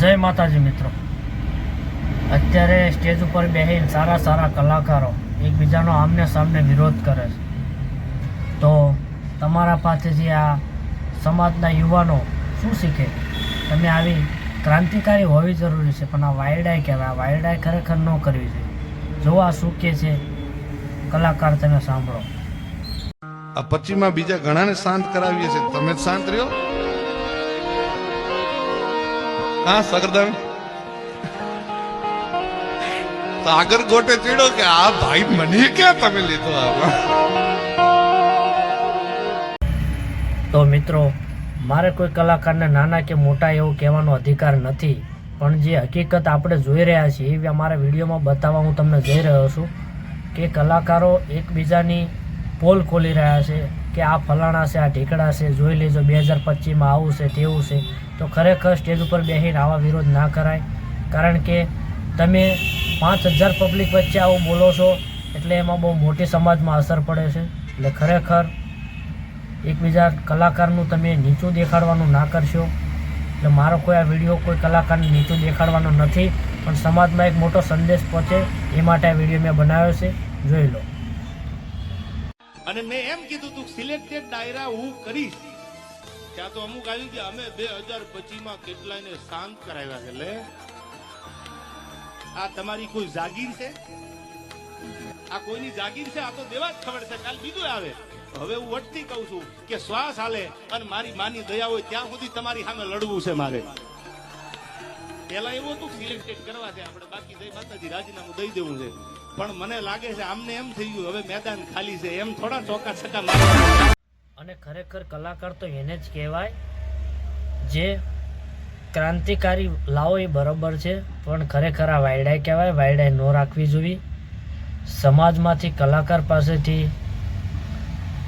જય માતાજી મિત્રો. અત્યારે સ્ટેજ ઉપર બેસીને સારા સારા કલાકારો એકબીજાનો આમને સામને વિરોધ કરે છે. તો તમારા પાસેથી આ સમાજના યુવાનો શું શીખે? તમે આવી ક્રાંતિકારી હોવી જરૂરી છે, પણ આ વાયડાય કહેવાય. આ વાયડાય ખરેખર ન કરવી જોઈએ. જો આ શું કે છે કલાકાર, તમે સાંભળો. આ પછીમાં બીજા ઘણાને શાંત કરાવીએ છીએ. તમે શાંત રહ્યો? હા સગરદાન સાગર ગોટે ચીડો કે, આ ભાઈ મને ક્યાં તમે લીધો આમાં તો મિત્રો, મારે કોઈ કલાકારને નાના કે મોટા એવું કહેવાનો અધિકાર નથી, પણ જે હકીકત આપણે જોઈ રહ્યા છીએ એ અમારા વિડીયોમાં બતાવવા હું તમને જઈ રહ્યો છું કે કલાકારો એકબીજાની પોલ ખોલી રહ્યા છે કે આ ફલાણા છે, આ ઢીકડા છે, જોઈ લેજો, બે હજાર પચીસમાં આવું છે, તેવું છે. તો ખરેખર સ્ટેજ ઉપર બેસીને આવા વિરોધ ના કરાય. કારણ કે તમે પાંચ હજાર પબ્લિક વચ્ચે આવું બોલો છો, એટલે એમાં બહુ મોટી સમાજમાં અસર પડે છે. એટલે ખરેખર એકબીજા કલાકારનું તમે નીચું દેખાડવાનું ના કરશો. એટલે મારો કોઈ આ વીડિયો કોઈ કલાકારને નીચું દેખાડવાનો નથી, પણ સમાજમાં એક મોટો સંદેશ પહોંચે, એ માટે આ વીડિયો મેં બનાવ્યો છે. જોઈ લો. અને મેં એમ કીધું તું સિલેક્ટેડ ડાયરા હું કરીશ. ત્યાં તો અમુક આવ્યું કે અમે બે હજાર પચીમાં કેટલાયને શાંત કરાવ્યા છે, લે. આ તમારી કોઈ જાગીર છે? આ કોઈની જાગીર છે? આ તો દેવા જ ખબર છે. કાલ બીજું આવે. હવે હું વટતી કહું છું કે શ્વાસ હાલે અને મારી માની દયા હોય ત્યાં સુધી તમારી સામે લડવું છે મારે. પેલા એવું હતું સિલેક્ટેડ કરવા છે, આપણે બાકી દઈ માતાજી, રાજીનામું દઈ દેવું છે. પણ મને લાગે છે આમને એમ થઈ ગયું, હવે મેદાન ખાલી છે, એમ થોડા ચોકા છકા મારવા અને ખરેખર કલાકાર તો એને જ કહેવાય જે ક્રાંતિકારી લાવો એ બરોબર છે, પણ ખરેખર આ વાયડાય કહેવાય વાયડાય ન રાખવી જોઈએ. સમાજમાંથી કલાકાર પાસેથી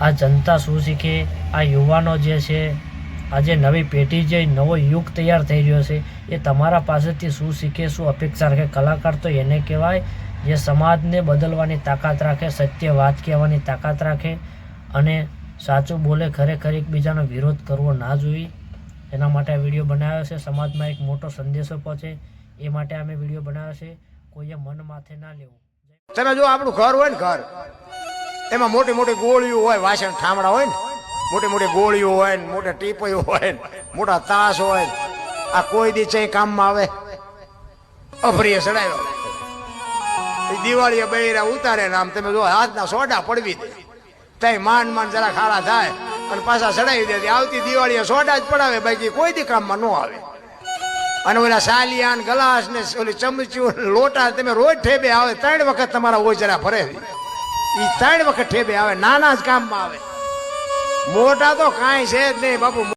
આ જનતા શું શીખે, આ યુવાનો જે છે, આ જે નવી પેઢી જે નવો યુગ તૈયાર થઈ રહ્યો છે, એ તમારા પાસેથી શું શીખે, શું અપેક્ષા રાખે? કલાકાર તો એને કહેવાય જે સમાજને બદલવાની તાકાત રાખે, સત્ય વાત કહેવાની તાકાત રાખે અને સાચું બોલે, ખરેખર એકબીજાનો વિરોધ કરવો ના જોઈએ. એના માટે આ વીડિયો બનાવ્યો છે. સમાજમાં એક મોટો સંદેશો પહોંચે એ માટે અમે વીડિયો બનાવ્યો છે. કોઈએ મન માથે ના લેવું. તમે જો આપણું ઘર હોય ને ઘર, એમાં મોટી મોટી ગોળીઓ હોય, વાસણ ઠામડા હોય ને, મોટી મોટી ગોળીઓ હોય ને, મોટા ટીપયો હોય ને, મોટા તાસ હોય આ કોઈ દી ચઈ કામમાં આવે. અભરીએ સડાયો એ દિવાળીએ બૈરા ઉતારે ને આમ તમે જો હાથના સોડા પડવી દે. તઈ માંડ માંડ જરા ખાડા થાય અને પાછા ચડાવી દે. આવતી દિવાળીએ સોડા જ પડાવે, બાકી કોઈ દી કામમાં ન આવે. અને ઓલા સાલિયા ને ગ્લાસ ને ઓલી ચમચીઓ લોટા તમે રોજ ઠેબે આવે, ત્રણ વખત તમારા ઓજરા ભરે એ ત્રણ વખત ઠેબે આવે, નાના જ કામમાં આવે. મોટા તો કાંઈ છે જ નહીં બાપુ.